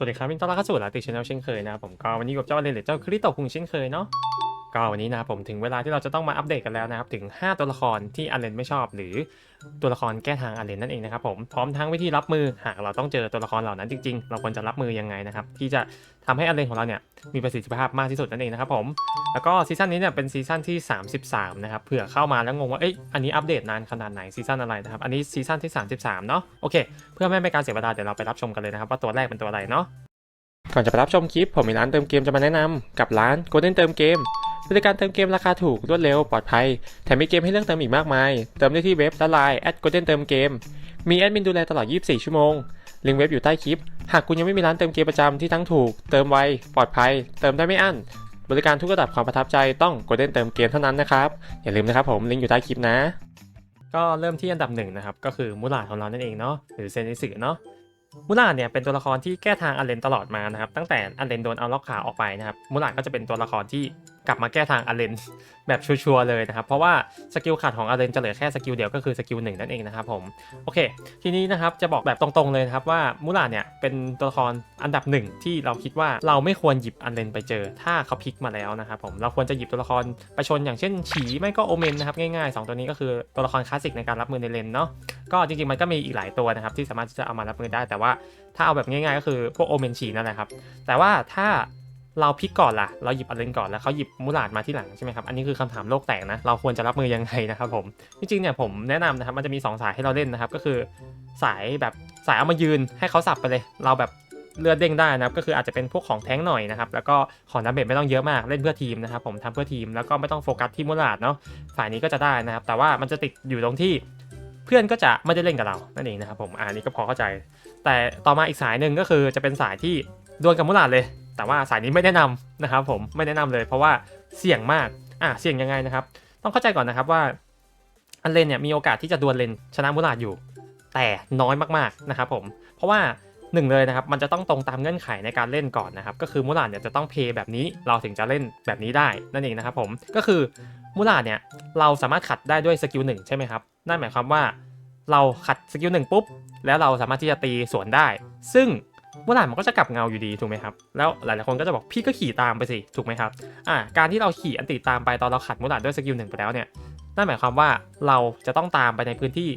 สวัสดีครับวินต้อนรับเข้าสู่ลาติชแนลเช่นเคยนะครับผมก็วันนี้กับเจ้าอเลนหรือเจ้าคริโตคุงเช่นเคยเนาะ ก็วันนี้นะครับผมถึงเวลาที่เราจะต้องมาอัปเดตกันแล้วนะครับถึง 5 ตัวละครที่อเลนไม่ชอบ หรือตัวละครแก้ทางอเลนนั่นเองนะครับผมพร้อมทั้งวิธีรับมือหากเราต้องเจอตัวละครเหล่านั้นจริงๆ เราควรจะรับมือยังไงนะครับที่จะทำให้อเลนของเราเนี่ยมีประสิทธิภาพมากที่สุดนั่นเองนะครับผมแล้วก็ซีซั่นนี้เนี่ยเป็นซีซั่นที่ 33 นะครับเผื่อเข้ามาแล้วงงว่าเอ้ยอันนี้อัปเดตนานขนาดไหนซีซั่นอะไรนะครับอันนี้ซีซั่นที่ 33 เนาะโอเค เพื่อไม่ให้การเสียเวลาเดี๋ยวเราไปรับชมกันเลยนะครับว่าตัวแรกเป็นตัวอะไรเนาะก่อนจะไปรับชมคลิปผมมีร้านเติมเกมจะมาแนะนำกับร้าน Golden เติมเกม บริการเติมเกมราคาถูกรวดเร็วปลอดภัย แถมมีเกมให้เลือกเติมอีกมากมาย เติมได้ที่เว็บและไลน์ @golden เติมเกม มีแอดมินดูแลตลอด 24 ชั่วโมง ลิงก์เว็บอยู่ใต้คลิป หากคุณยังไม่มีร้านเติมเกมประจำที่ทั้งถูก เติมไว ปลอดภัย เติมได้ไม่อั้น บริการทุกระดับความประทับใจต้อง Golden เติมเกมเท่านั้นนะครับ อย่าลืมนะครับผมลิงก์อยู่ใต้คลิปนะ ก็เริ่มที่อันดับหนึ่งนะครับ ก็คือมูลาของเรานั่นเองเนาะ หรือเซนิสึเนาะมูลาเนี่ยเป็นตัวละครที่แก้ทางอันเลนตลอดมานะครับ ตั้งแต่อันเลนโดนเอาล็อกขาออกไปนะครับ มูลาก็จะเป็นตัวละครที่ กลับมาแก้ทางอันเลนแบบชัวร์ๆเลยนะครับ เพราะว่าสกิลขาดของอันเลนจะเหลือแค่สกิลเดียวก็คือสกิลหนึ่งนั่นเองนะครับผมโอเค ทีนี้นะครับจะบอกแบบตรงๆเลยนะครับว่ามูลาเนี่ยเป็นตัวละครอันดับหนึ่งที่เราคิดว่าเราไม่ควรหยิบอันเลนไปเจอ ถ้าเขาพลิกมาแล้วนะครับผมเราควรจะหยิบตัวละครไปชนอย่างเช่นฉีไม่ก็โอเมนนะครับง่ายๆสองตัวนี้ก็คือตัวละครคลาสสิกในการรับมือในเลนเนาะก็จริงๆมันก็มีอีกหลายตัวนะครับที่สามารถจะเอามารับมือได้ แต่ว่าถ้าเอาแบบง่ายๆ ก็คือพวกโอเมนชีนั่นแหละครับแต่ว่าถ้า เราพลิกก่อนล่ะ เราหยิบอันเลนก่อนแล้วเขาหยิบมูลาดมาที่หลังใช่ไหมครับ อันนี้คือคำถามโลกแตกนะ เราควรจะรับมือยังไงนะครับผม จริงๆเนี่ยผมแนะนำนะครับ มันจะมี 2 สายให้เราเล่นนะครับ ก็คือสายแบบสายเอามายืนให้เขาสับไปเลย เราแบบเลือดเด้งได้นะครับ ก็คืออาจจะเป็นพวกของแท้งหน่อยนะครับ แล้วก็ของดาเมจไม่ต้องเยอะมาก เล่นเพื่อทีมนะครับ ผมทำเพื่อทีม แล้วก็ไม่ต้องโฟกัสที่มูลาดเนาะฝ่ายนี้ก็จะได้นะครับ แต่ว่ามันจะติดอยู่ตรงที่เพื่อนก็จะไม่ได้เล่นกับเรา นั่นเองนะครับผม อันนี้ก็พอเข้าใจ แต่ต่อมาอีกสายหนึ่งก็คือจะเป็นสายที่ดวลกับมุลาดเลย แต่ว่าสายนี้ไม่แนะนำนะครับผมไม่แนะนำเลย เพราะว่าเสี่ยงมากอะเสี่ยงยังไงนะครับ ต้องเข้าใจก่อนนะครับว่าอันเลนเนี่ยมีโอกาสที่จะดวลเลนชนะมุลาดอยู่ แต่น้อยมากๆนะครับผมเพราะว่าหนึ่งเลยนะครับมันจะต้องตรงตามเงื่อนไขในการเล่นก่อนนะครับก็คือมุลาดเนี่ยจะต้องเพย์แบบนี้เราถึงจะเล่นแบบนี้ได้นั่นเองนะครับผมก็คือมุลาดเนี่ยเราสามารถขัดได้ด้วยสกิลหนึ่งใช่ไหมครับนั่นหมายความว่าเราขัดสกิลหนึ่งปุ๊บแล้วเราสามารถที่จะตีสวนได้ ซึ่ง มื่อไหร่มันก็จะกลับเงาอยู่ดีถูกไหมครับ แล้วหลายๆคนก็จะบอกพี่ก็ขี่ตามไปสิถูกไหมครับอ่าการที่เราขี่อันติตามไปตอนเราขัดมุลาดด้วยสกิลหนึ่งไปแล้วเนี่ยนั่นหมายความว่าเราจะต้องตามไปในพื้นที่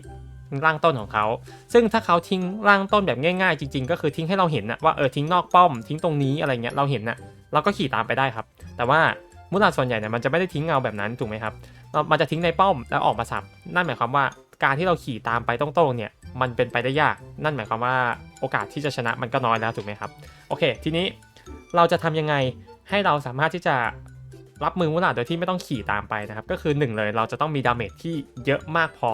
ร่างต้นของเขา ซึ่งถ้าเขาทิ้งร่างต้นแบบง่าย ๆ จริง ๆ ก็คือทิ้งให้เราเห็นนะว่าเออทิ้งนอกป้อมทิ้งตรงนี้อะไรเงี้ยเราเห็นนะเราก็ขี่ตามไปได้ครับ แต่ว่ามุลาดส่วนใหญ่เนี่ยมันจะไม่ได้ทิ้งเงาแบบนั้นถูกไหมครับมันจะทิ้งในป้อมแล้วออกมาสับ นั่นหมายความว่า การที่เราขี่ตามไปตรงๆเนี่ยมันเป็นไปได้ยาก นั่นหมายความว่าโอกาสที่จะชนะมันก็น้อยแล้วถูกไหมครับโอเค ทีนี้เราจะทำยังไงให้เราสามารถที่จะรับมือมุลาโดยที่ไม่ต้องขี่ตามไปนะครับ ก็คือหนึ่งเลยเราจะต้องมีดาเมจที่เยอะมากพอ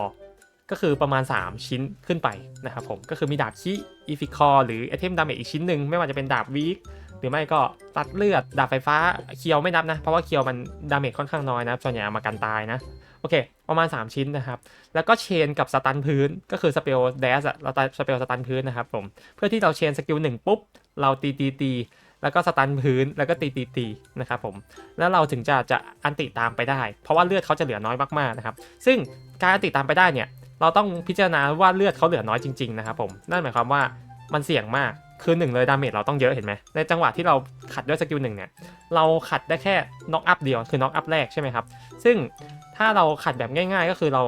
ก็คือประมาณ 3 ชิ้นขึ้นไปนะครับผมก็คือมีดาบคีอีฟิคอหรือไอเทมดาเมจอีกชิ้นหนึ่งไม่ว่าจะเป็นดาบวีค หรือไม่ก็ตัดเลือดดาบไฟฟ้าเคียวไม่นับนะ เพราะว่าเคียวมันดาเมจค่อนข้างน้อยนะส่วนใหญ่เอามากันตายนะโอเคประมาณ 3 ชิ้นนะครับ แล้วก็เชนกับสตันพื้นก็คือสเปลเดสอะเราสเปลสตันพื้นนะครับผมเพื่อที่เราเชนสกิลหนึ่งปุ๊บ เราตีตีตีแล้วก็สตันพื้นแล้วก็ตีตีตีนะครับผมแล้วเราถึงจะจะอันติตามไปได้ เพราะว่าเลือดเขาจะเหลือน้อยมากๆนะครับซึ่งการอันติตามไปได้เนี่ยเราต้องพิจารณาว่าเลือดเขาเหลือน้อยจริงๆนะครับผมนั่นหมายความว่ามันเสี่ยงมาก คือหนึ่งเลยดาเมจเราต้องเยอะเห็นไหมในจังหวะที่เราขัดด้วยสกิลหนึ่งเนี่ยเราขัดได้แค่น็อกอัพเดียวคือน็อกอัพแรกใช่ไหมครับซึ่งถ้าเราขัดแบบง่าย ๆ ก็คือเรา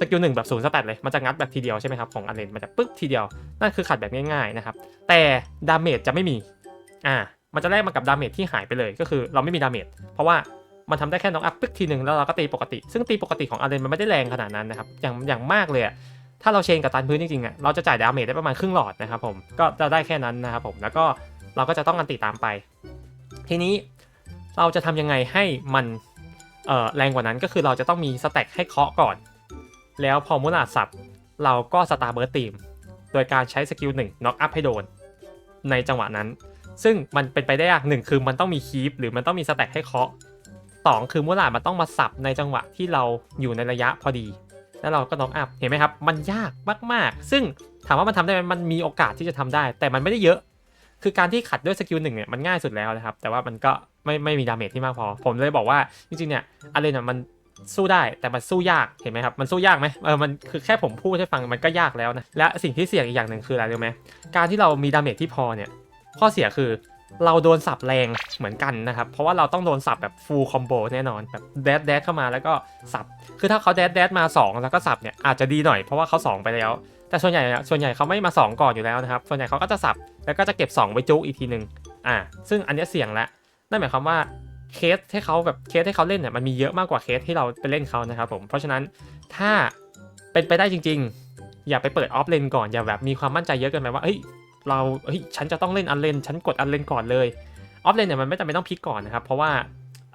สกิลหนึ่งแบบศูนย์สแตทเลยมันจะงัดแบบทีเดียวใช่ไหมครับของอันเลนมันจะปึ๊กทีเดียวนั่นคือขัดแบบง่ายๆนะครับแต่ดาเมจจะไม่มีอ่ามันจะแลกมากับดาเมจที่หายไปเลยก็คือเราไม่มีดาเมจเพราะว่ามันทำได้แค่น็อกอัพปึ๊กทีหนึ่งแล้วเราก็ตีปกติ ซึ่งตีปกติของอันเลนมันไม่ได้แรงขนาดนั้นนะครับอย่างอย่างมากเลยอะ ถ้าเราเชนกับตันพื้นจริงๆอะเราจะจ่ายดาเมจได้ประมาณครึ่งหลอดนะครับผมก็จะได้แค่นั้นนะครับผมแล้วก็เราก็จะต้องอันติตามไป ทีนี้เราจะทำยังไงให้มันเอ่อแรงกว่านั้นก็คือเราจะต้องมีสแต็กให้เคาะก่อน แล้วพอมุนาสับเราก็สตาร์เบิร์ตตีม โดยการใช้สกิลหนึ่งน็อกอัพให้โดน ในจังหวะนั้น ซึ่งมันเป็นไปได้ยากหนึ่งคือมันต้องมีคีปหรือมันต้องมีสแต็กให้เคาะสองคือมุนามันต้องมาสับในจังหวะที่เราอยู่ในระยะพอดี แล้วเราก็น็อกอัพเห็นไหมครับ มันยากมากๆ ซึ่งถามว่ามันทำได้ไหมมันมีโอกาสที่จะทำได้ แต่มันไม่ได้เยอะ คือการที่ขัดด้วยสกิลหนึ่งเนี่ยมันง่ายสุดแล้วนะครับ แต่ว่ามันก็ไม่ไม่มีดาเมจที่มากพอ ผมเลยบอกว่าจริงๆเนี่ยอารีนมันสู้ได้แต่มันสู้ยากเห็นไหมครับมันสู้ยากไหมเออมันคือแค่ผมพูดให้ฟังมันก็ยากแล้วนะและสิ่งที่เสี่ยงอีกอย่างหนึ่งคืออะไรรู้ไหมการที่เรามีดาเมจที่พอเนี่ยข้อเสียคือ เราโดนสับแรงเหมือนกันนะครับ เพราะว่าเราต้องโดนสับแบบฟูลคอมโบแน่นอนแบบแดดแดดเข้ามาแล้วก็สับ คือถ้าเขาแดดแดดมา 2 แล้วก็สับเนี่ยอาจจะดีหน่อยเพราะว่าเขา 2 ไปแล้ว แต่ส่วนใหญ่ส่วนใหญ่เขาไม่มา 2 ก่อนอยู่แล้วนะครับ ส่วนใหญ่เขาก็จะสับแล้วก็จะเก็บ 2 ไว้จุกอีกทีหนึ่งอ่า ซึ่งอันนี้เสี่ยงละนั่นหมายความว่าเคสให้เขาแบบเคสให้เขาเล่นเนี่ยมันมีเยอะมากกว่าเคสที่เราไปเล่นเขานะครับผมเพราะฉะนั้นถ้าเป็นไปได้จริง ๆ อย่าไปเปิดออฟเลนก่อนอย่าแบบมีความมั่นใจเยอะเกินไปว่าเฮ้ย เราเฮ้ยฉันจะต้องเล่นอันเลนฉันกดอันเลนก่อนเลยออฟเลนเนี่ยมันไม่จำเป็นต้องพลิกก่อนนะครับ เพราะว่า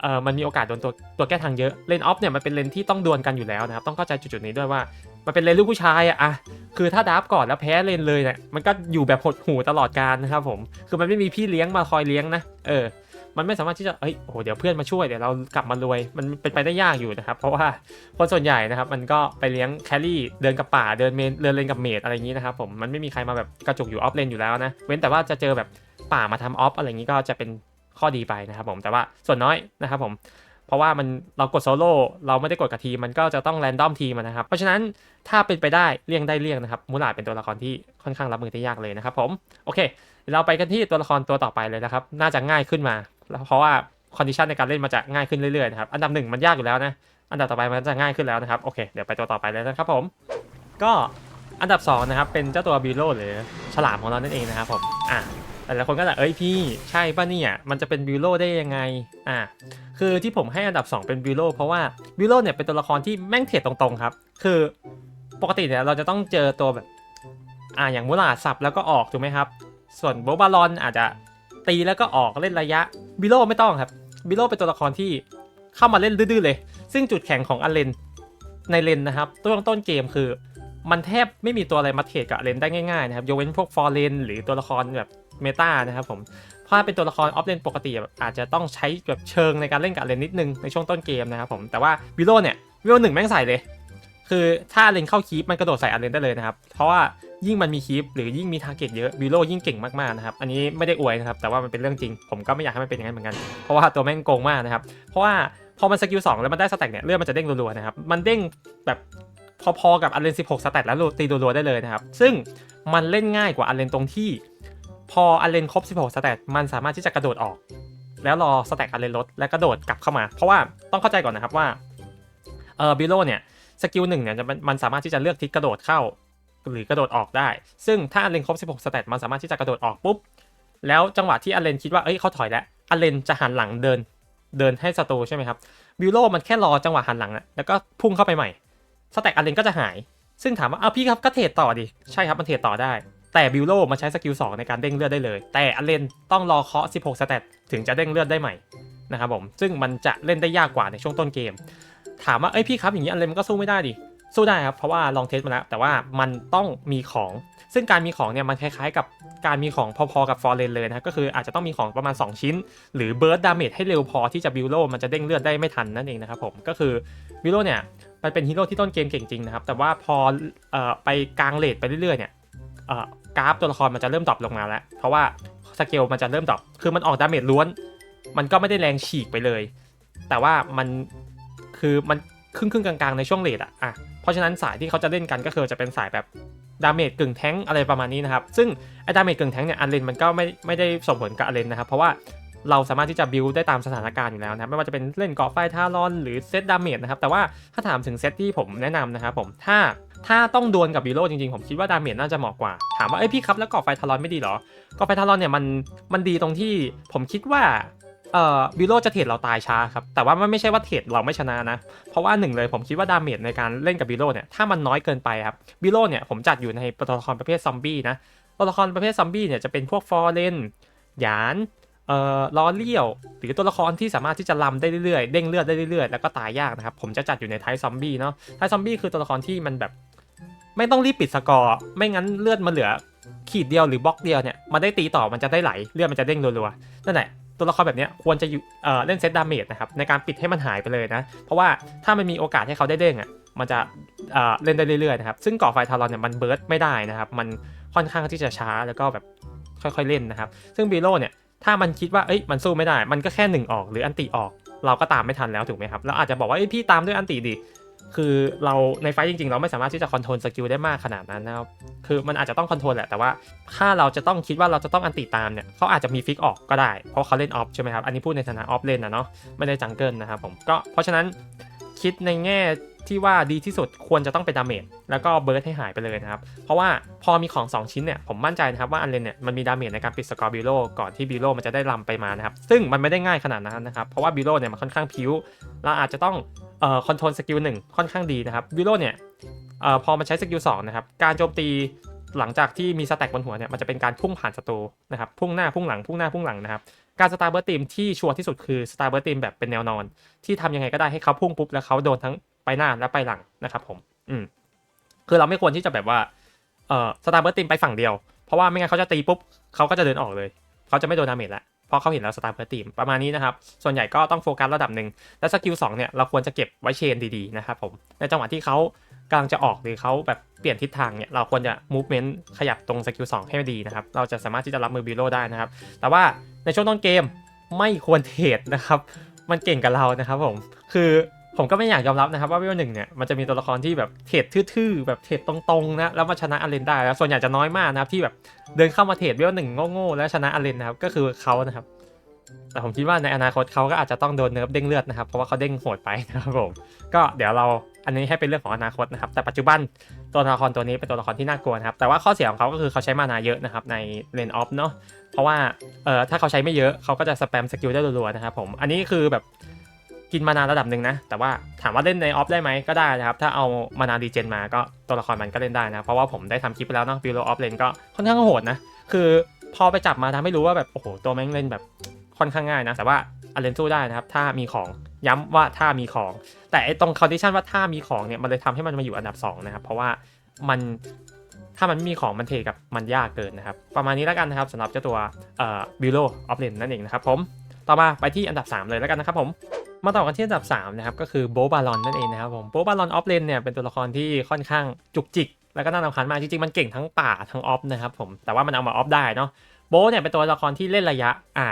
เออมันมีโอกาสโดนตัวตัวแก้ทางเยอะเลนออฟเนี่ยมันเป็นเลนที่ต้องดวลกันอยู่แล้วนะครับต้องเข้าใจจุดๆนี้ด้วยว่า มันเป็นเลนลูกผู้ชายอะอะคือถ้าดับก่อนแล้วแพ้เลนเลยเนี่ยมันก็อยู่แบบหดหูตลอดการนะครับผมคือมันไม่มีพี่เลี้ยงมาคอยเลี้ยงนะเออ มันไม่สามารถที่จะเอ้ยโอ้โหเดี๋ยวเพื่อนมาช่วยเดี๋ยวเรากลับมารวยมันเป็นไปได้ยากอยู่นะครับ เพราะว่าคนส่วนใหญ่นะครับ มันก็ไปเลี้ยงแครี่เดินกับป่าเดินเมนเดินเลนกับเมดอะไรอย่างนี้นะครับผมมันไม่มีใครมาแบบกระจุกอยู่ออฟเลนอยู่แล้วนะเว้นแต่ว่าจะเจอแบบป่ามาทำออฟอะไรอย่างนี้ก็จะเป็นข้อดีไปนะครับผมแต่ว่าส่วนน้อยนะครับผมเพราะว่ามันเรากดโซโล่เราไม่ได้กดกับทีมมันก็จะต้องแรนดอมทีมนะครับ เพราะฉะนั้นถ้าเป็นไปได้เลี่ยงได้เลี่ยงนะครับมูลาดเป็นตัวละครที่ค่อนข้างรับมือได้ยากเลยนะครับผมโอเค เราไปกันที่ตัวละครตัวต่อไปเลยนะครับ น่าจะง่ายขึ้นมา เพราะว่าคอนดิชันในการเล่นมันจะง่ายขึ้นเรื่อยๆนะครับ อันดับหนึ่งมันยากอยู่แล้วนะ อันดับต่อไปมันจะง่ายขึ้นแล้วนะครับ โอเค เดี๋ยวไปตัวต่อไปเลยนะครับผม ก็อันดับสองนะครับ เป็นเจ้าตัวบีโลหรือฉลามของเรานั่นเองนะครับผม อะแต่ละคนก็จะเอ้ยพี่ใช่ป่ะเนี่ยมันจะเป็นบิโลได้ยังไงอะคือที่ผมให้อันดับ 2 เป็นบิโลเพราะว่าบิโลเนี่ยเป็นตัวละครที่แม่งเทรดตรงๆครับ คือปกติเนี่ยเราจะต้องเจอตัวแบบอ่าอย่างมูลาสับแล้วก็ออกถูกไหมครับ ส่วนโบบาลอนอาจจะตีแล้วก็ออกเล่นระยะ บิโลไม่ต้องครับบิโลเป็นตัวละครที่เข้ามาเล่นดื้อๆเลย ซึ่งจุดแข็งของอันเลนในเลนนะครับต้นต้นเกมคือ มันแทบไม่มีตัวอะไรมาเทรดกับเลนได้ง่ายๆนะครับยกเว้นพวกฟอร์เรนหรือตัวละครแบบเมตานะครับผมถ้าเป็นตัวละครออฟเลนปกติอาจจะต้องใช้แบบเชิงในการเล่นกับเลนนิดนึงในช่วงต้นเกมนะครับผมแต่ว่าบิโลเนี่ยบิโลหนึ่งแม่งใส่เลย คือถ้าเลนเข้าคีปมันกระโดดใส่อันเลนได้เลยนะครับเพราะว่า ยิ่งมันมีคีปหรือยิ่งมีทาร์เก็ตเยอะบิโลยิ่งเก่งมากๆนะครับอันนี้ไม่ได้อวยนะครับแต่ว่ามันเป็นเรื่องจริง ผมก็ไม่อยากให้มันเป็นอย่างนั้นเหมือนกันเพราะว่าตัวแม่งโกงมากนะครับเพราะว่าพอมันสกิล2แล้วมันได้สแต็กเนี่ยเลือดมันจะเด้งรัวๆนะครับมันเด้งแบบพอๆกับอันเลน16สแต็กแล้วตีรัวๆได้เลยนะครับซึ่งมันเล่นง่ายกว่าอันเลนตรงที่ พออันเลนครบ 16 สแต็กมันสามารถที่จะกระโดดออก แล้วรอสแต็กอันเลนลดแล้วกระโดดกลับเข้ามา เพราะว่าต้องเข้าใจก่อนนะครับว่าเออบิโลเนี่ยสกิลหนึ่งเนี่ยมันสามารถที่จะเลือกทิศกระโดดเข้า หรือกระโดดออกได้ ซึ่งถ้าอันเลนครบ 16 สเตตมันสามารถที่จะกระโดดออกปุ๊บ แล้วจังหวะที่อันเลนคิดว่า เอ้ยเขาถอยแล้ว อันเลนจะหันหลังเดิน เดินให้ศัตรูใช่ไหมครับบิวโลมันแค่รอจังหวะหันหลังอะแล้วก็พุ่งเข้าไปใหม่สแต็กอันเลนก็จะหาย ซึ่งถามว่าอ้าวพี่ครับก็เทรดต่อดิ ใช่ครับมันเทรดต่อได้ แต่บิวโลมันใช้สกิล2ในการเด้งเลือดได้เลย แต่อันเลนต้องรอเคาะ 16 สเตตถึงจะเด้งเลือดได้ใหม่นะครับผม ซึ่งมันจะเล่นได้ยากกว่าในช่วงต้นเกม ถามว่า เอ้ยพี่ครับอย่างนี้อันเลนมันก็สู้ไม่ได้ดิ สู้ได้ครับเพราะว่าลองเทสมาแล้วแต่ว่ามันต้องมีของ ซึ่งการมีของเนี่ยมันคล้ายๆ กับการมีของพอๆกับฟอร์เรนเลยนะครับก็คืออาจจะต้องมีของประมาณ 2 ชิ้น หรือเบิร์ดดาเมจให้เร็วพอที่จะบิวโลมันจะเด้งเลือดได้ไม่ทันนั่นเองนะครับผมก็คือบิวโลเนี่ยมันเป็นฮีโร่ที่ต้นเกมเก่งจริงนะครับแต่ว่าพอเอ่อไปกลางเลทไปเรื่อยๆเนี่ยเอ่อกราฟตัวละครมันจะเริ่มดรอปลงมาแล้ว เพราะว่าสเกลมันจะเริ่มดรอปคือมันออกดาเมจล้วน มันก็ไม่ได้แรงฉีกไปเลย แต่ว่ามันคือมัน ครึ่งครึ่งกลางๆในช่วงเลทอะอะเพราะฉะนั้นสายที่เขาจะเล่นกันก็คือจะเป็นสายแบบดาเมจกึ่งแท้งอะไรประมาณนี้นะครับ ซึ่งไอ้ดาเมจกึ่งแท้งเนี่ยอันเลนมันก็ไม่ไม่ได้ส่งผลกับอันเลนนะครับ เพราะว่าเราสามารถที่จะบิวได้ตามสถานการณ์อยู่แล้วนะไม่ว่าจะเป็นเล่นเกาะไฟทารอน หรือเซตดาเมจนะครับ แต่ว่าถ้าถามถึงเซตที่ผมแนะนำนะครับผมถ้าถ้าต้องดวลกับบิโลจริงๆ ผมคิดว่าดาเมจน่าจะเหมาะกว่า ถามว่าเอ้ยพี่ครับแล้วเกาะไฟทารอนไม่ดีเหรอเกาะไฟทารอนเนี่ยมันมันดีตรงที่ผมคิดว่า เอ่อบิโลจะเทรดเราตายช้าครับ แต่ว่ามันไม่ใช่ว่าเทรดเราไม่ชนะนะ เพราะว่าหนึ่งเลยผมคิดว่าดาเมจในการเล่นกับบิโลเนี่ยถ้ามันน้อยเกินไปครับบิโลเนี่ยผมจัดอยู่ในตัวละครประเภทซอมบี้นะตัวละครประเภทซอมบี้เนี่ยจะเป็นพวกฟอร์เรนหยานเอ่อลอเลียว หรือตัวละครที่สามารถที่จะลำได้เรื่อยๆเด้งเลือดได้เรื่อยๆแล้วก็ตายยากนะครับผมจะจัดอยู่ในไทซอมบี้เนาะไทซอมบี้คือตัวละครที่มันแบบ ไม่ต้องรีบปิดสกอร์ไม่งั้นเลือดมันเหลือขีดเดียวหรือบล็อกเดียวเนี่ยมันได้ตีต่อมันจะได้ไหลเลือดมันจะเด้งรัวๆนั่นแหละ ตัวละครแบบนี้ควรจะเเล่นเซตดาเมจนะครับในการปิดให้มันหายไปเลยนะ เพราะว่าถ้ามันมีโอกาสให้เขาได้เด้งอะมันจะเเล่นได้เรื่อยๆนะครับซึ่งก่อไฟทารอนเนี่ยมันเบิร์ดไม่ได้นะครับมันค่อนข้างที่จะช้าแล้วก็แบบค่อยๆเล่นนะครับ ซึ่งบีโลเนี่ยถ้ามันคิดว่าเอ้ยมันสู้ไม่ได้ มันก็แค่หนึ่งออกหรืออันติออก เราก็ตามไม่ทันแล้วถูกไหมครับเราอาจจะบอกว่าเอ้ยพี่ตามด้วยอันติดิ คือเราในไฟจริงๆ เราไม่สามารถที่จะคอนโทรลสกิลได้มากขนาดนั้นนะครับ คือมันอาจจะต้องคอนโทรลแหละ แต่ว่าถ้าเราจะต้องคิดว่าเราจะต้องอันติตามเนี่ยเขาอาจจะมีฟิกออกก็ได้ เพราะเขาเล่นออฟใช่ไหมครับ อันนี้พูดในฐานะออฟเล่นนะเนาะ ไม่ได้จังเกิลนะครับผม ก็เพราะฉะนั้นคิดในแง่ที่ว่าดีที่สุดควรจะต้องเป็นดาเมจแล้วก็เบิร์ดให้หายไปเลยนะครับ เพราะว่าพอมีของ 2 ชิ้นเนี่ย ผมมั่นใจนะครับว่าอันเลนเนี่ยมันมีดาเมจในการปิดสกอร์บิโลก่อนที่บิโลมันจะได้ลำไปมานะครับ ซึ่งมันไม่ได้ง่ายขนาดนั้นนะครับ เพราะว่าบิโลเนี่ยมันค่อนข้างพิ้วเราอาจจะต้อง เอ่อคอนโทรลสกิลหนึ่งค่อนข้างดีนะครับบิโลเนี่ยเอ่อพอมันใช้สกิลสองนะครับการโจมตีหลังจากที่มีสแต็กบนหัวเนี่ยมันจะเป็นการพุ่งผ่านศัตรูนะครับพุ่งหน้าพุ่งหลังพุ่งหน้าพุ่งหลังนะครับการสตาร์เบิร์ทีมที่ชัวร์ที่สุดคือสตาร์เบิร์ทีมแบบเป็นแนวนอน ที่ทำยังไงก็ได้ให้เขาพุ่งปุ๊บแล้วเขาโดนทั้งไปหน้าและไปหลังนะครับผมอืมคือเราไม่ควรที่จะแบบว่าเอ่อสตาร์เบิร์ตีมไปฝั่งเดียว เพราะว่าไม่งั้นเขาจะตีปุ๊บเขาก็จะเดินออกเลย เขาจะไม่โดนดาเมจละ ราะเขาเห็นเราสตาร์เพอร์ตตีมประมาณนี้นะครับ ส่วนใหญ่ก็ต้องโฟกัสระดับหนึ่งและสกิลสองเนี่ยเราควรจะเก็บไว้เชนดีๆนะครับผมในจังหวะที่เขากำลังจะออกหรือเขาแบบเปลี่ยนทิศทางเนี่ยเราควรจะมูฟเมนต์ขยับตรงสกิลสองให้ดีนะครับเราจะสามารถที่จะรับมือบิโลได้นะครับ แต่ว่าในช่วงต้นเกมไม่ควรเทรดนะครับ มันเก่งกับเรานะครับผมคือ ผมก็ไม่อยากยอมรับนะครับว่าเวลหนึ่งเนี่ยมันจะมีตัวละครที่แบบเทรดทื่อๆแบบเทรดตรงๆนะแล้วมาชนะอาเลนได้แล้วส่วนใหญ่จะน้อยมากนะครับที่แบบเดินเข้ามาเทรดเวลหนึ่งโง่ๆแล้วชนะอาเลนนะครับก็คือเขานะครับ แต่ผมคิดว่าในอนาคตเขาก็อาจจะต้องโดนเนิร์ฟเด้งเลือดนะครับเพราะว่าเขาเด้งโหดไปนะครับผมก็เดี๋ยวเราอันนี้ให้เป็นเรื่องของอนาคตนะครับ แต่ปัจจุบันตัวละครตัวนี้เป็นตัวละครที่น่ากลัวนะครับ แต่ว่าข้อเสียของเขาก็คือเขาใช้มานาเยอะนะครับในเลนออฟเนาะเพราะว่าเอ่อถ้าเขาใช้ไม่เยอะเขาก็จะสแปมสกิลได้รัวๆนะครับผมอันนี้คือแบบ กินมานานระดับหนึ่งนะ แต่ว่าถามว่าเล่นในออฟได้ไหมก็ได้นะครับ ถ้าเอามานานดีเจนมาก็ตัวละครมันก็เล่นได้นะ เพราะว่าผมได้ทำคลิปไปแล้วเนาะบิลโลออฟเลนก็ค่อนข้างโหดนะ คือพอไปจับมาทำให้รู้ว่าแบบโอ้โหตัวแม่งเล่นแบบค่อนข้างง่ายนะ แต่ว่าอเลนสู้ได้นะครับ ถ้ามีของย้ำว่าถ้ามีของ แต่ไอตรงคอนดิชันว่าถ้ามีของเนี่ยมันเลยทำให้มันมาอยู่อันดับ2นะครับเพราะว่ามันถ้ามันไม่มีของมันเทกับมันยากเกินนะครับ ประมาณนี้แล้วกันนะครับสำหรับเจ้าตัวบิลโลออฟเลนนั่นเองนะครับผมต่อมาไปที่อันดับ 3 เลยแล้วกันนะครับผม มาต่อกันที่อันดับ3นะครับก็คือโบบาลอนนั่นเองนะครับผมโบบาลอนออฟเลนเนี่ยเป็นตัวละครที่ค่อนข้างจุกจิก แล้วก็น่ารำคาญมากจริงๆมันเก่งทั้งป่าทั้งออฟนะครับผมแต่ว่ามันเอามาออฟได้เนาะโบเนี่ยเป็นตัวละครที่เล่นระยะอ่า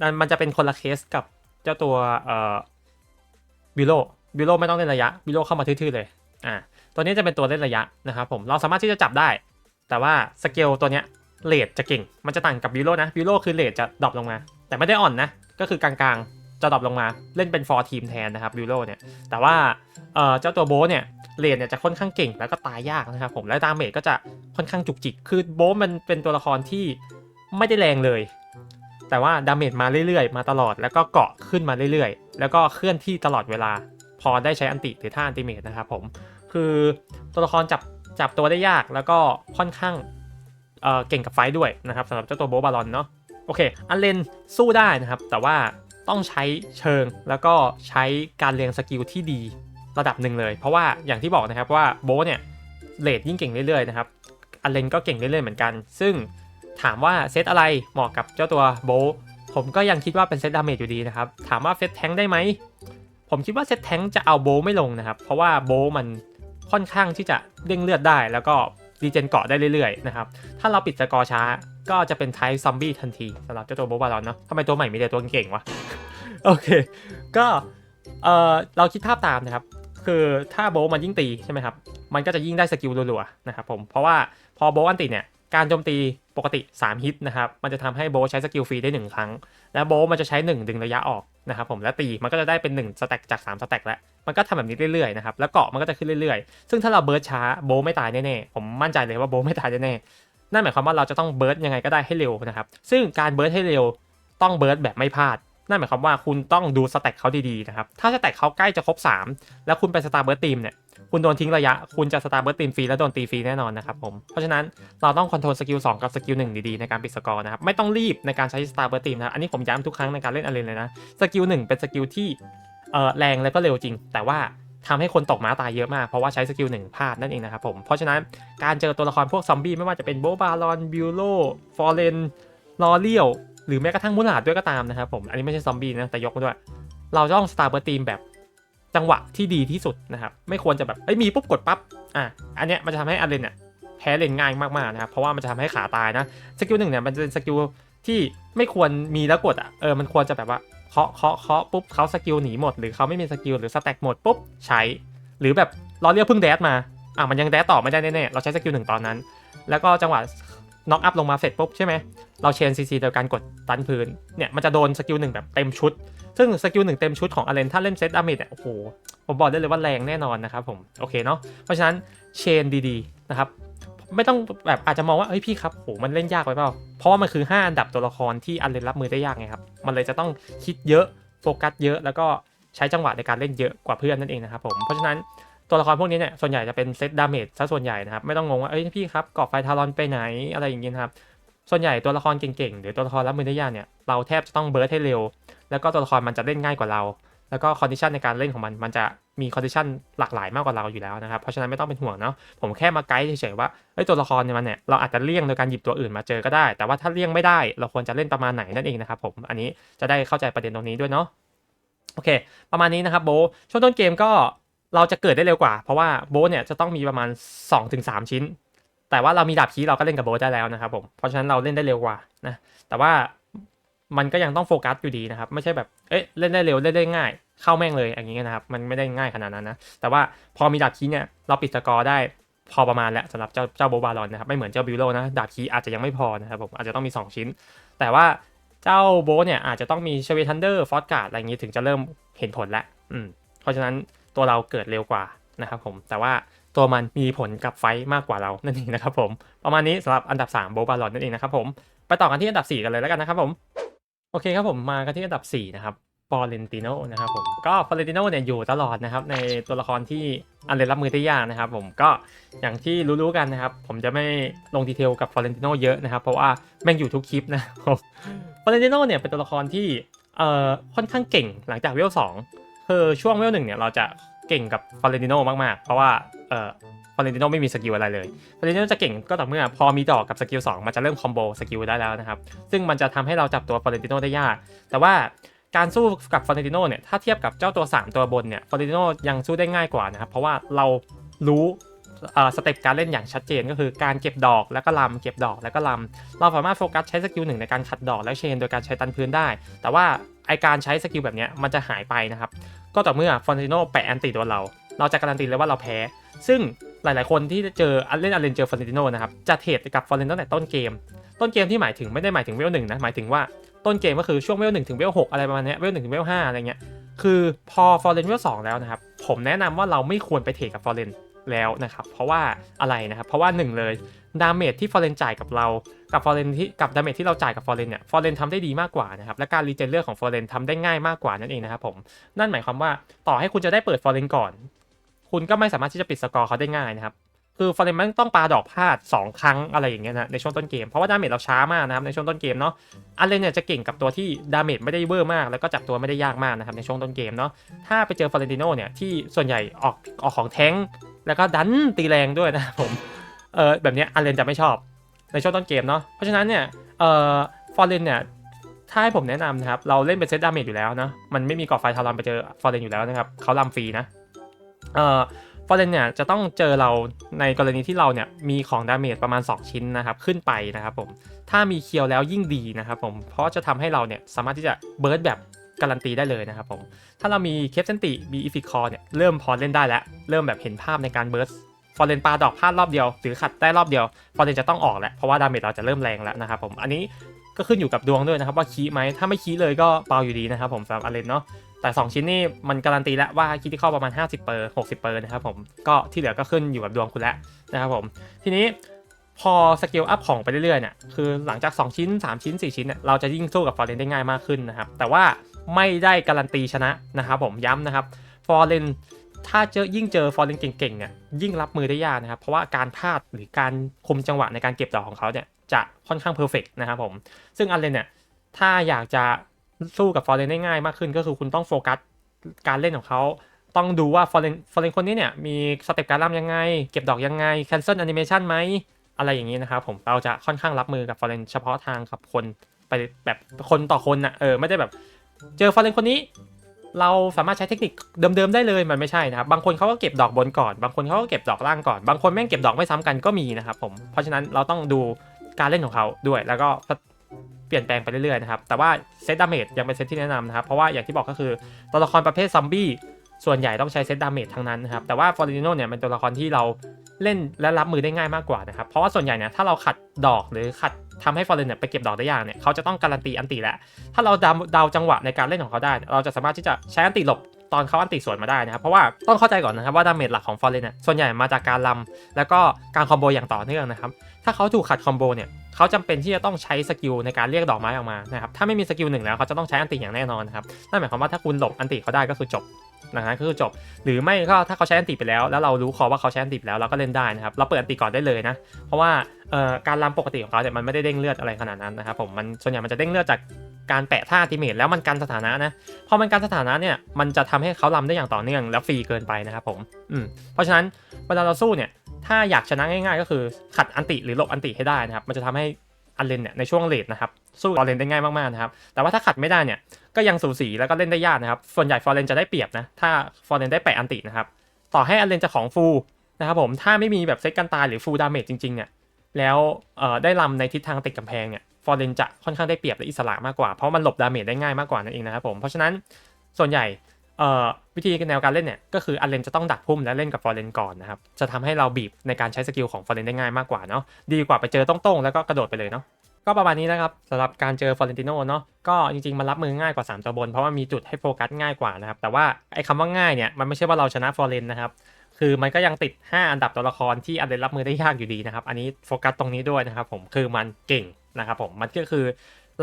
นั่นมันจะเป็นคนละเคสกับเจ้าตัวเอ่อบิโลบิโลไม่ต้องเล่นระยะบิโลเข้ามาทื่อๆเลยอ่าตัวนี้จะเป็นตัวเล่นระยะนะครับผมเราสามารถที่จะจับได้ แต่ว่าสเกลตัวเนี้ยเลดจะเก่ง มันจะต่างกับบิโลนะบิโลคือเลดจะดรอปลงมา แต่ไม่ได้อ่อนนะก็คือกลางๆ จะดรอปลงมาเล่นเป็นฟอร์ทีมแทนนะครับบิโลเนี่ยแต่ว่าเจ้าตัวโบเนี่ยเลนเนี่ยจะค่อนข้างเก่งแล้วก็ตายยากนะครับผมและดาเมจก็จะค่อนข้างจุกจิก คือโบมันเป็นตัวละครที่ไม่ได้แรงเลย แต่ว่าดาเมจมาเรื่อยๆ มาตลอดแล้วก็เกาะขึ้นมาเรื่อยๆ แล้วก็เคลื่อนที่ตลอดเวลา พอได้ใช้อันติหรือท่าอันติเมจนะครับผมคือตัวละครจับจับตัวได้ยากแล้วก็ค่อนข้างเเก่งกับไฟด้วยนะครับสำหรับเจ้าตัวโบบาลอนเนาะโอเคอันเลนสู้ได้นะครับ แต่ว่า ต้องใช้เชิงแล้วก็ใช้การเรียงสกิลที่ดีระดับหนึ่งเลย เพราะว่าอย่างที่บอกนะครับว่าโบเนี่ยเลดยิ่งเก่งเรื่อยๆนะครับอันเลนก็เก่งเรื่อยๆเหมือนกัน ซึ่งถามว่าเซตอะไรเหมาะกับเจ้าตัวโบผมก็ยังคิดว่าเป็นเซตดาเมจอยู่ดีนะครับ ถามว่าเซตแทงได้ไหม ผมคิดว่าเซตแทงจะเอาโบไม่ลงนะครับ เพราะว่าโบมันค่อนข้างที่จะเด้งเลือดได้ แล้วก็ ดีเจนเกาะได้เรื่อยๆนะครับ ถ้าเราปิดสกอร์ช้าก็จะเป็นไทป์ซอมบี้ทันทีสำหรับเจ้าตัวโบบาลอนเนาะทำไมตัวใหม่มีแต่ตัวเก่งวะ โอเค ก็เออเราคิดภาพตามนะครับ คือถ้าโบว์มันยิ่งตีใช่ไหมครับ มันก็จะยิ่งได้สกิลรัวๆนะครับผม เพราะว่าพอโบว์อันติเนี่ย การโจมตีปกติ 3 ฮิตนะครับ มันจะทำให้โบใช้สกิลฟรีได้ 1 ครั้ง แล้วโบมันจะใช้ 1 ดึงระยะออกนะครับผม แล้วตีมันก็จะได้เป็น 1 สแต็กจาก 3 สแต็กแล้ว มันก็ทำแบบนี้เรื่อยๆนะครับ แล้วเกาะมันก็จะขึ้นเรื่อยๆ ซึ่งถ้าเราเบิร์ดช้าโบไม่ตายแน่ๆ ผมมั่นใจเลยว่าโบไม่ตายแน่ๆ นั่นหมายความว่าเราจะต้องเบิร์ดยังไงก็ได้ให้เร็วนะครับ ซึ่งการเบิร์ดให้เร็วต้องเบิร์ดแบบไม่พลาด นั่นหมายความว่าคุณต้องดูสแต็กเขาดีๆนะครับ ถ้าสแต็กเขาใกล้จะครบ 3 แล้วคุณไปสตาร์เบิร์ดทีมเนี่ย คุณโดนทิ้งระยะ คุณจะสตาร์เบิร์ดทีมฟรีแล้วโดนตีฟรีแน่นอนนะครับผม เพราะฉะนั้นเราต้องคอนโทรลสกิล2กับสกิล1ดีๆ ในการปิดสกอร์นะครับ ไม่ต้องรีบในการใช้สตาร์เบิร์ดทีมนะครับ อันนี้ผมย้ำทุกครั้งในการเล่นอารีนเลยนะ สกิล1เป็นสกิลที่เออแรงแล้วก็เร็วจริง แต่ว่าทำให้คนตกม้าตายเยอะมาก เพราะว่าใช้สกิล1พลาดนั่นเองนะครับผม เพราะฉะนั้นการเจอตัวละครพวกซอมบี้ไม่ว่าจะเป็นโบบาลอนบิวโลฟอร์เรนลอเลียว หรือแม้กระทั่งมุลาดด้วยก็ตามนะครับผมอันนี้ไม่ใช่ซอมบี้นะแต่ยกมาด้วย เราจะต้องสตาร์เบอร์ทีมแบบจังหวะที่ดีที่สุดนะครับไม่ควรจะแบบเอ้ยมีปุ๊บกดปั๊บอะอันเนี้ยมันจะทำให้อาเลนเนี่ยแพ้เลนง่ายมากๆนะครับเพราะว่ามันจะทำให้ขาตายนะสกิลหนึ่งเนี่ยมันจะเป็นสกิลที่ไม่ควรมีแล้วกดอะเออมันควรจะแบบว่าเคาะเคาะเคาะปุ๊บเขาสกิลหนีหมดหรือเขาไม่มีสกิลหรือสแต็กหมดปุ๊บใช้ หรือแบบเราเรียกเพิ่งแดดมาอะมันยังแดดต่อไม่ได้แน่ๆเราใช้สกิลหนึ่งตอนนั้น แล้วก็จังหวะ น็อกอัพลงมาเสร็จปุ๊บใช่ไหมเราเชนซีซีโดยการกดตันพื้นเนี่ยมันจะโดนสกิลหนึ่งแบบเต็มชุด ซึ่งสกิลหนึ่งเต็มชุดของอเลนถ้าเล่นเซตดาเมจเนี่ยโอ้โหผมบอกได้เลยว่าแรงแน่นอนนะครับผมโอเคเนาะเพราะฉะนั้นเชนดีๆนะครับไม่ต้องแบบอาจจะมองว่าเฮ้ยพี่ครับโหมันเล่นยากไปเปล่า เพราะว่ามันคือ 5 อันดับตัวละครที่อันเลนรับมือได้ยากไงครับ มันเลยจะต้องคิดเยอะโฟกัสเยอะ แล้วก็ใช้จังหวะในการเล่นเยอะกว่าเพื่อนนั่นเองนะครับผม เพราะฉะนั้น ตัวละครพวกนี้เนี่ยส่วนใหญ่จะเป็นเซตดาเมจซะส่วนใหญ่นะครับ ไม่ต้องงงว่าเอ้ยพี่ครับกรอบไฟทารอนไปไหนอะไรอย่างเงี้ยนะครับส่วนใหญ่ตัวละครเก่งๆ หรือตัวละครรับมือได้ยากเนี่ยเราแทบจะต้องเบิร์ดให้เร็ว แล้วก็ตัวละครมันจะเล่นง่ายกว่าเรา แล้วก็คอนดิชันในการเล่นของมันมันจะมีคอนดิชันหลากหลายมากกว่าเราอยู่แล้วนะครับเพราะฉะนั้นไม่ต้องเป็นห่วงเนาะผมแค่มาไกด์เฉยๆว่าเอ้ยตัวละครเนี่ยมันเนี่ยเราอาจจะเลี่ยงโดยการหยิบตัวอื่นมาเจอก็ได้ แต่ว่าถ้าเลี่ยงไม่ได้เราควรจะเล่นประมาณไหนนั่นเองนะครับผมอันนี้จะได้เข้าใจประเด็นตรงนี้ด้วยเนาะโอเค ประมาณนี้นะครับโบช่วงต้นเกมก็ เราจะเกิดได้เร็วกว่า เพราะว่าโบทเนี่ยจะต้องมีประมาณ 2-3 ชิ้น แต่ว่าเรามีดาบคีเราก็เล่นกับโบทได้แล้วนะครับผมเพราะฉะนั้นเราเล่นได้เร็วกว่านะแต่ว่ามันก็ยังต้องโฟกัสอยู่ดีนะครับ ไม่ใช่แบบเอ๊ะเล่นได้เร็วเล่นได้ง่าย เข้าแม่งเลยอย่างนี้นะครับ มันไม่ได้ง่ายขนาดนั้นนะแต่ว่าพอมีดาบคีเนี่ยเราปิดสกอร์ได้พอประมาณแล้วสำหรับเจ้าเจ้าโบบาลอนนะครับไม่เหมือนเจ้าบิโลนะดาบคีอาจจะยังไม่พอนะครับผมอาจจะต้องมี 2 ชิ้น แต่ว่าเจ้าโบเนี่ยอาจจะต้องมีเชเวทันเดอร์ฟอสการ์ดอะไรอย่างนี้ถึงจะเริ่มเห็นผลแล้วอืมเพราะฉะนั้น ตัวเราเกิดเร็วกว่านะครับผมแต่ว่าตัวมันมีผลกับไฟมากกว่าเรานั่นเองนะครับผมประมาณนี้สำหรับอันดับ 3 โบบาลอนนั่นเองนะครับผมไปต่อกันที่อันดับ 4 กันเลยแล้วกันนะครับผมโอเคครับผมมากันที่อันดับ 4 นะครับฟอเรนติโนนะครับผมก็ฟอเรนติโนเนี่ยอยู่ตลอดนะครับในตัวละครที่อันเลนรับมือได้ยากนะครับผมก็อย่างที่รู้ๆกันนะครับ ผมจะไม่ลงดีเทลกับฟอเรนติโนเยอะนะครับเพราะว่าแม่งอยู่ทุกคลิปนะครับฟอเรนติโนเนี่ยเป็นตัวละครที่เอ่อค่อนข้างเก่งหลังจากเวลสองคือช่วงเวลหนึ่งเนี่ยเราจะ เก่งกับฟอเรนติโนมากๆ เพราะว่าเอ่อฟอเรนติโนไม่มีสกิลอะไรเลยฟอเรนติโนจะเก่งก็ต่อเมื่อพอมีดอกกับสกิล2มันจะเริ่มคอมโบสกิลได้แล้วนะครับ ซึ่งมันจะทำให้เราจับตัวฟอเรนติโนได้ยาก แต่ว่าการสู้กับฟอร์เรนติโนเนี่ย ถ้าเทียบกับเจ้าตัว 3 ตัวบนเนี่ยฟอร์เรนติโนยังสู้ได้ง่ายกว่านะครับ เพราะว่าเรารู้สเต็ปการเล่นอย่างชัดเจนก็คือการเก็บดอกแล้วก็ลำเก็บดอกแล้วก็ลำเราสามารถโฟกัสใช้สกิลหนึ่งในการขัดดอกและเชน โดยการใช้ตันพื้นได้ แต่ว่าไอการใช้สกิลแบบนี้มันจะหายไปนะครับ ก็ต่อเมื่อฟอนติโนแปะแอนตี้ตัวเรา เราจะการันตีเลยว่าเราแพ้ ซึ่งหลาย ๆ คนที่เจอเล่นอารีนเจอฟอนติโนนะครับจะเทรดกับฟอร์เรนตั้งแต่ต้นเกม ต้นเกมที่หมายถึงไม่ได้หมายถึงเวลหนึ่งนะหมายถึงว่าต้นเกมก็คือช่วงเวลหนึ่งถึงเวลหกอะไรประมาณนี้เวลหนึ่งถึงเวลห้าอะไรเงี้ยคือพอฟอร์เรนเวลสองแล้วนะครับผมแนะนำว่าเราไม่ควรไปเทรดกับฟอร์เรนแล้วนะครับเพราะว่าอะไรนะครับเพราะว่าหนึ่งเลยดาเมจที่ฟอร์เรนจ่ายกับเรา กับฟอร์เรนที่กับดาเมจที่เราจ่ายกับฟอร์เรนเนี่ยฟอร์เรนทำได้ดีมากกว่านะครับและการรีเจนเลือดของฟอร์เรนทำได้ง่ายมากกว่านั่นเองนะครับผมนั่นหมายความว่าต่อให้คุณจะได้เปิดฟอร์เรนก่อน คุณก็ไม่สามารถที่จะปิดสกอร์เขาได้ง่ายนะครับคือฟอร์เรนมันต้องปาดอกพลาด 2 ครั้งอะไรอย่างเงี้ยนะในช่วงต้นเกมเพราะว่าดาเมจเราช้ามากนะครับในช่วงต้นเกมเนาะอันเลนเนี่ยจะเก่งกับตัวที่ดาเมจไม่ได้เวอร์มาก แล้วก็จับตัวไม่ได้ยากมากนะครับในช่วงต้นเกมเนาะถ้าไปเจอฟอร์เรนติโนเนี่ยที่ส่วนใหญ่ออกออกของแท้งแล้วก็ดันตีแรงด้วยนะผมเออแบบเนี้ยอันเลนจะไม่ชอบ ในช่วงต้นเกมเนาะ เพราะฉะนั้นเนี่ยเอ่อฟอร์เรนเนี่ยถ้าให้ผมแนะนำนะครับ เราเล่นเป็นเซตดาเมจอยู่แล้วเนาะมันไม่มีกรอบไฟทารอนไปเจอฟอร์เรนอยู่แล้วนะครับเขาลำฟรีนะเอ่อฟอร์เรนเนี่ยจะต้องเจอเราในกรณีที่เราเนี่ยมีของดาเมจประมาณ 2 ชิ้นนะครับขึ้นไปนะครับผม ถ้ามีเคียวแล้วยิ่งดีนะครับผม เพราะจะทำให้เราเนี่ยสามารถที่จะเบิร์ดแบบการันตีได้เลยนะครับผม ถ้าเรามีเคปเซนติมีอีฟิคอเนี่ยเริ่มพอเล่นได้แล้ว เริ่มแบบเห็นภาพในการเบิร์ด ฟอร์เรนปาดอกพลาดรอบเดียว หรือขัดได้รอบเดียวฟอร์เรนจะต้องออกแล้วเพราะว่าดาเมจเราจะเริ่มแรงแล้วนะครับผมอันนี้ก็ขึ้นอยู่กับดวงด้วยนะครับว่าคีไหมถ้าไม่คีเลยก็เปล่าอยู่ดีนะครับผมสำหรับอาเลนเนาะแต่ 2 ชิ้นนี่มันการันตีแล้วว่าคิดที่เข้าประมาณ 50เปอร์60เปอร์นะครับผมก็ที่เหลือก็ขึ้นอยู่กับดวงคุณแล้วนะครับผมทีนี้พอสเกลอัพของไปเรื่อยๆเนี่ยคือหลังจาก 2 ชิ้น 3 ชิ้น 4 ชิ้นเนี่ยเราจะยิ่งสู้กับฟอร์เรนได้ง่ายมากขึ้นนะครับแต่ว่าไม่ได้การันตีชนะนะครับผมย้ำนะครับฟอร์เรน ถ้าเจอยิ่งเจอฟอร์เรนเก่งๆเนี่ยยิ่งรับมือได้ยากนะครับ เพราะว่าการพลาดหรือการคุมจังหวะในการเก็บดอกของเขาเนี่ยจะค่อนข้างเพอร์เฟกนะครับผม ซึ่งอันเลนเนี่ยถ้าอยากจะสู้กับฟอร์เรนได้ง่ายมากขึ้น ก็คือคุณต้องโฟกัสการเล่นของเขาต้องดูว่าฟอร์เรนฟอร์เรนคนนี้เนี่ยมีสเต็ปการล่ำยังไง เก็บดอกยังไงแคนเซิลแอนิเมชันไหมอะไรอย่างนี้นะครับผมเราจะค่อนข้างรับมือกับฟอร์เรนเฉพาะทางกับคนไปแบบคนต่อคนนะเออไม่ได้แบบ เจอฟอร์เรนคนนี้ เราสามารถใช้เทคนิคเดิมๆได้เลยมันไม่ใช่นะครับ บางคนเขาก็เก็บดอกบนก่อน บางคนเขาก็เก็บดอกล่างก่อน บางคนแม่งเก็บดอกไม่ซ้ำกันก็มีนะครับผม เพราะฉะนั้นเราต้องดูการเล่นของเขาด้วย แล้วก็เปลี่ยนแปลงไปเรื่อยๆนะครับ แต่ว่าเซตดาเมจยังเป็นเซตที่แนะนำนะครับ เพราะว่าอย่างที่บอกก็คือตัวละครประเภทซอมบี้ส่วนใหญ่ต้องใช้เซตดาเมจทั้งนั้นนะครับ แต่ว่าฟอร์ติโนเนี่ยเป็นตัวละครที่เราเล่นและรับมือได้ง่ายมากกว่านะครับ เพราะว่าส่วนใหญ่เนี่ยถ้าเราขัดดอกหรือขัด ทำให้ฟอร์เรนเนี่ยไปเก็บดอกได้ยากเนี่ยเขาจะต้องการันตีอันติแหละถ้าเราเดาเดาจังหวะในการเล่นของเขาได้ เราจะสามารถที่จะใช้อันติหลบตอนเขาอันติสวนมาได้นะครับ เพราะว่าต้องเข้าใจก่อนนะครับว่าดาเมจหลักของฟอร์เรนเนี่ยส่วนใหญ่มาจากการลำแล้วก็การคอมโบอย่างต่อเนื่องนะครับ ถ้าเขาถูกขัดคอมโบเนี่ยเขาจำเป็นที่จะต้องใช้สกิลในการเรียกดอกไม้ออกมานะครับ ถ้าไม่มีสกิลหนึ่งแล้วเขาจะต้องใช้อันติอย่างแน่นอนนะครับ นั่นหมายความว่าถ้าคุณหลบอันติเขาได้ก็คือจบ นะฮะก็คือจบ หรือไม่ก็ถ้าเขาใช้อันติไปแล้ว แล้วเรารู้คอว่าเขาใช้อันติไปแล้วเราก็เล่นได้นะครับ เราเปิดอันติก่อนได้เลยนะ เพราะว่าการลำปกติของเขาเนี่ยมันไม่ได้เด้งเลือดอะไรขนาดนั้นนะครับผม มันส่วนใหญ่มันจะเด้งเลือดจากการแปะท่าทิเมตแล้วมันกันสถานะนะ พอมันกันสถานะเนี่ย มันจะทำให้เขาลำได้อย่างต่อเนื่องแล้วฟรีเกินไปนะครับผม อืม เพราะฉะนั้นเวลาเราสู้เนี่ย ถ้าอยากชนะง่าย ๆ ก็คือขัดอันติหรือหลบอันติให้ได้นะครับ มันจะทำให้อันเลนเนี่ยในช่วงเลทนะครับสู้ฟอร์เรนได้ง่ายมากๆนะครับ แต่ว่าถ้าขัดไม่ได้เนี่ย ก็ยังสูสีแล้วก็เล่นได้ยากนะครับ ส่วนใหญ่ฟอร์เรนจะได้เปรียบนะ ถ้าฟอร์เรนได้แปะอันตินะครับ ต่อให้อันเลนจะของฟูนะครับผม ถ้าไม่มีแบบเซตกันตายหรือฟูดาเมจจริงๆเนี่ย แล้วได้ลำในทิศทางติดกำแพงเนี่ย ฟอร์เรนจะค่อนข้างได้เปรียบและอิสระมากกว่า เพราะมันหลบดาเมจได้ง่ายมากกว่านั่นเองนะครับผม เพราะฉะนั้นส่วนใหญ่วิธีแนวการเล่นเนี่ยก็คืออันเลนจะต้องดักพุ่มและเล่นกับฟอร์เรนก่อนนะครับ จะทำให้เราบีบในการใช้สกิลของฟอร์เรนได้ง่ายมากกว่าเนาะ ดีกว่าไปเจอต้องๆแล้วก็กระโดดไปเลยเนาะ ก็ประมาณนี้นะครับสำหรับการเจอฟอร์เรนติโนเนาะก็จริงๆ มันรับมือง่ายกว่า 3 ตัวบน เพราะว่ามีจุดให้โฟกัสง่ายกว่านะครับ แต่ว่าไอ้คำว่าง่ายเนี่ย มันไม่ใช่ว่าเราชนะฟอร์เรนนะครับ คือมันก็ยังติด 5 อันดับตัวละครที่อันเดนรับมือได้ยากอยู่ดีนะครับ อันนี้โฟกัสตรงนี้ด้วยนะครับผมคือมันเก่งนะครับผมมันก็คือ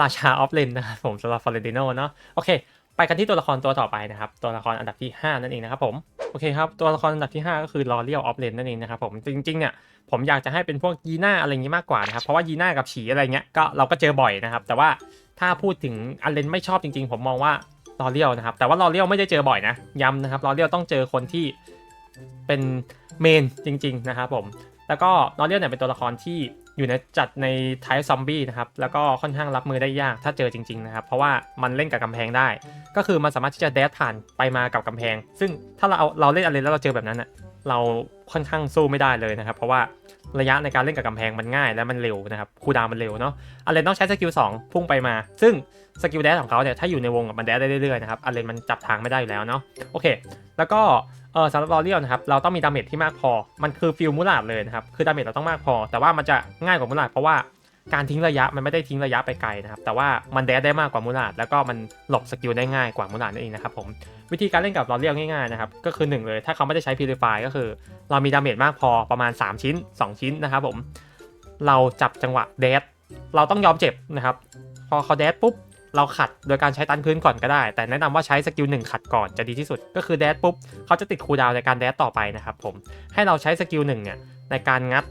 ราชาออฟเลนนะครับผมสำหรับฟอร์เรนติโนเนาะโอเคไปกันที่ตัวละครตัวต่อไปนะครับ ตัวละครอันดับที่ 5 นั่นเองนะครับผม โอเคครับ ตัวละครอันดับที่ 5 ก็คือลอเรียลออฟเลนนั่นเองนะครับผม จริงๆเนี่ย ผมอยากจะให้เป็นพวกยีน่าอะไรอย่างงี้มากกว่านะครับ เพราะว่ายีน่ากับฉีอะไรเงี้ยก็เราก็เจอบ่อยนะครับ แต่ว่าถ้าพูดถึงอันเลนไม่ชอบจริง ๆ ผมมองว่าลอเรียลนะครับ แต่ว่าลอเรียลไม่ได้เจอบ่อยนะ ย้ำนะครับลอเรียลต้องเจอคนที่เป็นเมนจริง ๆ นะครับผม แล้วก็นอเรียลเนี่ยเป็นตัวละครที่อยู่ในจัดในไทป์ซอมบี้นะครับ แล้วก็ค่อนข้างรับมือได้ยากถ้าเจอจริง ๆ นะครับ เพราะว่ามันเล่นกับกำแพงได้ ก็คือมันสามารถที่จะแดดผ่านไปมากับกำแพง ซึ่งถ้าเราเราเล่นอะไรแล้วเราเจอแบบนั้นอะ เราค่อนข้างสู้ไม่ได้เลยนะครับ เพราะว่าระยะในการเล่นกับกำแพงมันง่ายและมันเร็วนะครับคูดามันเร็วเนาะอเลนต้องใช้สกิล2พุ่งไปมา ซึ่งสกิลแดชของเขาเนี่ยถ้าอยู่ในวงมันแดชได้เรื่อยๆนะครับอเลนมันจับทางไม่ได้อยู่แล้วเนาะโอเค แล้วก็เออสำหรับลอเรียลนะครับเราต้องมีดาเมจที่มากพอ มันคือฟิลมูลาดเลยนะครับคือดาเมจเราต้องมากพอ แต่ว่ามันจะง่ายกว่ามูลาดเพราะว่า การทิ้งระยะมันไม่ได้ทิ้งระยะไปไกลนะครับ แต่ว่ามันแดดได้มากกว่ามูลาดแล้วก็มันหลบสกิลได้ง่ายกว่ามูลาดนั่นเองนะครับผมวิธีการเล่นกับลอเรียลง่ายๆนะครับก็คือหนึ่งเลย ถ้าเขาไม่ได้ใช้ Purify ก็คือ เรามีดาเมจมากพอประมาณ 3 ชิ้น 2 ชิ้นนะครับผมเราจับจังหวะแดดเราต้องยอมเจ็บนะครับ พอเขาแดดปุ๊บเราขัดโดยการใช้ตันพื้นก่อนก็ได้ แต่แนะนำว่าใช้สกิลหนึ่งขัดก่อนจะดีที่สุด ก็คือแดดปุ๊บเขาจะติดคูลดาวน์ในการแดดต่อไปนะครับผมให้เราใช้สกิลหนึ่งเนี่ยในการงัด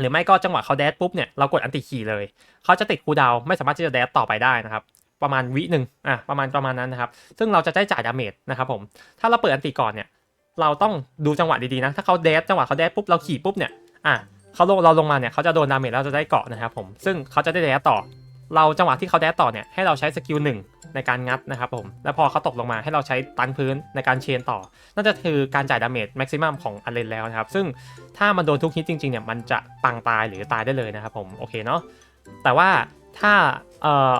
หรือไม่ก็จังหวะเขาแดดปุ๊บเนี่ยเรากดอันติขี่เลย เขาจะติดคูดาวไม่สามารถที่จะแดดต่อไปได้นะครับประมาณวิหนึ่งอะประมาณประมาณนั้นนะครับ ซึ่งเราจะได้จ่ายดาเมจนะครับผมถ้าเราเปิดอันติก่อนเนี่ยเราต้องดูจังหวะดีๆนะ ถ้าเขาแดดจังหวะเขาแดดปุ๊บเราขี่ปุ๊บเนี่ย อะเขาลงเราลงมาเนี่ยเขาจะโดนดาเมจแล้วจะได้เกาะนะครับผม ซึ่งเขาจะได้แดดต่อ เราจังหวะที่เขาแดดต่อเนี่ยให้เราใช้สกิลหนึ่งในการงัดนะครับผม แล้วพอเขาตกลงมาให้เราใช้ตันพื้นในการเชนต่อนั่นจะคือการจ่ายดาเมจแม็กซิมัมของอันเลนแล้วนะครับ ซึ่งถ้ามันโดนทุกฮิตจริงๆเนี่ยมันจะปังตายหรือตายได้เลยนะครับผม โอเคเนาะ แต่ว่าถ้าเอ่อ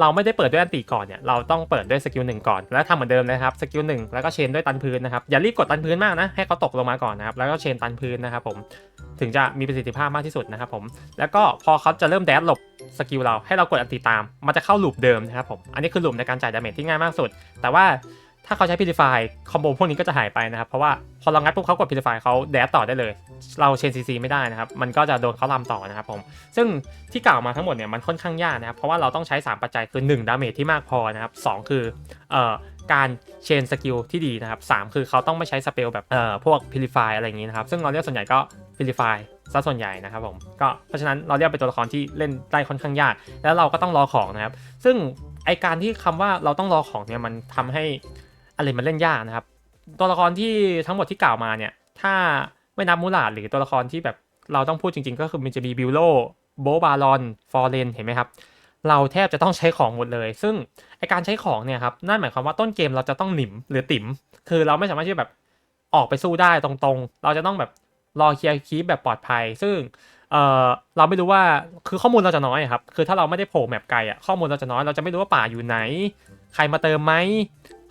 เราไม่ได้เปิดด้วยอันตีก่อนเนี่ยเราต้องเปิดด้วยสกิลหนึ่งก่อน แล้วทำเหมือนเดิมนะครับสกิลหนึ่งแล้วก็เชนด้วยตันพื้นนะครับอย่ารีบกดตันพื้นมากนะให้เขาตกลงมาก่อนนะครับแล้วก็เชนตันพื้นนะครับผมถึงจะมีประสิทธิภาพมากที่สุดนะครับผมแล้วก็พอเขาจะเริ่มแดดหลบสกิลเราให้เรากดอันตีตาม มันจะเข้าลูปเดิมนะครับผมอันนี้คือลูปในการจ่ายดาเมจที่ง่ายมากสุด แต่ว่า ถ้าเขาใช้ Purify คอมโบพวกนี้ก็จะหายไปนะครับ เพราะว่าพอเรางัดปุ๊บเขากด Purify เขาแดดต่อได้เลย เราเชนซีซีไม่ได้นะครับ มันก็จะโดนเขาลำต่อนะครับผม ซึ่งที่กล่าวมาทั้งหมดเนี่ยมันค่อนข้างยากนะครับ เพราะว่าเราต้องใช้ 3 ปัจจัยคือ 1 ดาเมจที่มากพอนะครับสคือเอ่อการเชนสกิลที่ดีนะครับสคือเขาต้องไม่ใช้สเปลแบบเอ่อพวก Purify อะไรอย่างนี้นะครับ ซึ่งเราเรียกส่วนใหญ่ก็ Purify ซะส่วนใหญ่นะครับผมก็เพราะฉะนั้นเราเรียกเป็นตัวละครที่เล่นได้ค่อนข้างยาก แล้วเราก็ต้องรอของนะครับ ซึ่งไอการที่คำว่าเราต้องรอของเนี่ยมันทำให้ อะไรมันเล่นยากนะครับ ตัวละครที่ทั้งหมดที่กล่าวมาเนี่ย ถ้าไม่นับมูลาดหรือตัวละครที่แบบเราต้องพูดจริง ๆ ก็คือมันจะมีบิวโลโบบารอน ฟอร์เรน เห็นไหมครับ เราแทบจะต้องใช้ของหมดเลย ซึ่งไอการใช้ของเนี่ยครับ นั่นหมายความว่าต้นเกมเราจะต้องหนิมหรือติ๋ม คือเราไม่สามารถที่จะแบบออกไปสู้ได้ตรงๆ เราจะต้องแบบรอเคลียร์คีปแบบปลอดภัย ซึ่งเออเราไม่รู้ว่าคือข้อมูลเราจะน้อยครับ คือถ้าเราไม่ได้โผล่แมปไกลอะข้อมูลเราจะน้อย เราจะไม่รู้ว่าป่าอยู่ไหน ใครมาเติมไหม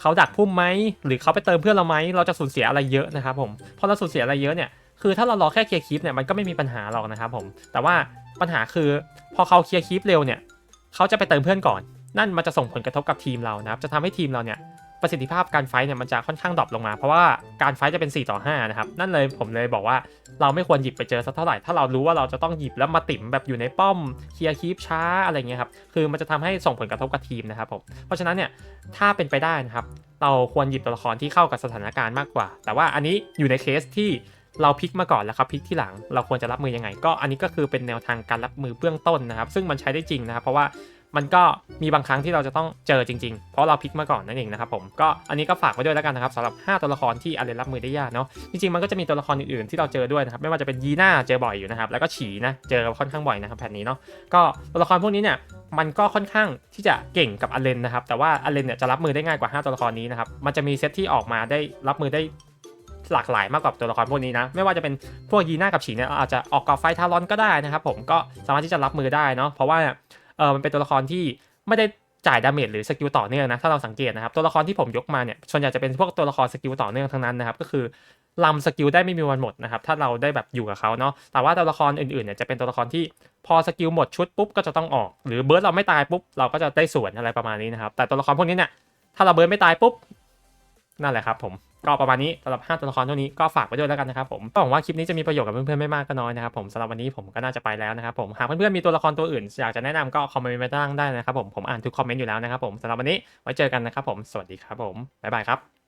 เขาดักพุ่มไหมหรือเขาไปเติมเพื่อนเราไหมเราจะสูญเสียอะไรเยอะนะครับผมพอเราสูญเสียอะไรเยอะเนี่ยคือถ้าเรารอแค่เคลียร์คลิปเนี่ยมันก็ไม่มีปัญหาหรอกนะครับผมแต่ว่าปัญหาคือพอเขาเคลียร์คลิปเร็วเนี่ยเขาจะไปเติมเพื่อนก่อน นั่นมันจะส่งผลกระทบกับทีมเรานะครับจะทำให้ทีมเราเนี่ย ประสิทธิภาพการไฟท์เนี่ยมันจะค่อนข้างดรอปลงมา เพราะว่าการไฟท์จะเป็น 4 ต่อ 5 นะครับ นั่นเลยผมเลยบอกว่าเราไม่ควรหยิบไปเจอสักเท่าไหร่ ถ้าเรารู้ว่าเราจะต้องหยิบแล้วมาติ่มแบบอยู่ในป้อมเคลียร์คีปช้าอะไรเงี้ยครับ คือมันจะทำให้ส่งผลกระทบกับทีมนะครับผม เพราะฉะนั้นเนี่ยถ้าเป็นไปได้นะครับเราควรหยิบตัวละครที่เข้ากับสถานการณ์มากกว่า แต่ว่าอันนี้อยู่ในเคสที่เราพลิกมาก่อนแล้วครับพลิกที่หลังเราควรจะรับมือยังไง ก็อันนี้ก็คือเป็นแนวทางการรับมือเบื้องต้นนะครับ ซึ่งมันใช้ได้จริงนะครับ เพราะว่า มันก็มีบางครั้งที่เราจะต้องเจอจริงๆ เพราะเราพลิกมาก่อนนั่นเองนะครับผมก็อันนี้ก็ฝากไว้ด้วยแล้วกันนะครับสำหรับ 5 ตัวละครที่อาเลนรับมือได้ยากเนาะจริงๆมันก็จะมีตัวละครอื่นๆที่เราเจอด้วยนะครับไม่ว่าจะเป็นยีน่าเจอบ่อยอยู่นะครับแล้วก็ฉีนะเจอค่อนข้างบ่อยนะครับแผ่นนี้เนาะก็ตัวละครพวกนี้เนี่ยมันก็ค่อนข้างที่จะเก่งกับอเลนนะครับแต่ว่าอเลนเนี่ยจะรับมือได้ง่ายกว่า 5 ตัวละครนี้นะครับมันจะมีเซตที่ออกมาได้รับมือได้หลากหลายมากกว่าตัวละครพวกนี้นะ ไม่ว่าจะเป็นพวกยีน่ากับฉีเนี่ยอาจจะออกกับไฟทารอนก็ได้นะครับผมก็สามารถที่จะรับมือได้เนาะเพราะว่า ออมันเป็นตัวละครที่ไม่ได้จ่ายดาเมจหรือสกิลต่อเนื่องนะถ้าเราสังเกตนะครับตัวละครที่ผมยกมาเนี่ยส่วนใหญ่จะเป็นพวกตัวละครสกิลต่อเนื่องทั้งนั้นนะครับก็คือลำสกิลได้ไม่มีวันหมดนะครับถ้าเราได้แบบอยู่กับเขาเนาะแต่ว่าตัวละครอื่นๆเนี่ยจะเป็นตัวละครที่พอสกิลหมดชุดปุ๊บก็จะต้องออก หรือเบิร์ดเราไม่ตายปุ๊บเราก็จะได้ส่วนอะไรประมาณนี้นะครับแต่ตัวละครพวกนี้เนี่ยถ้าเราเบิร์ดไม่ตายปุ๊บนั่นแหละครับผม ก็ประมาณนี้สำหรับ5ตัวละครเท่านี้ก็ฝากไว้ด้วยแล้วกันนะครับผมก็หวังว่าคลิปนี้จะมีประโยชน์กับเพื่อนๆไม่มากก็น้อยนะครับผมสำหรับวันนี้ผมก็น่าจะไปแล้วนะครับผมหากเพื่อนๆมีตัวละครตัวอื่นอยากจะแนะนำก็คอมเมนต์มาตั้งได้นะครับผมผมอ่านทุกคอมเมนต์อยู่แล้วนะครับผมสำหรับวันนี้ไว้เจอกันนะครับผมสวัสดีครับผมบ๊ายบายครับ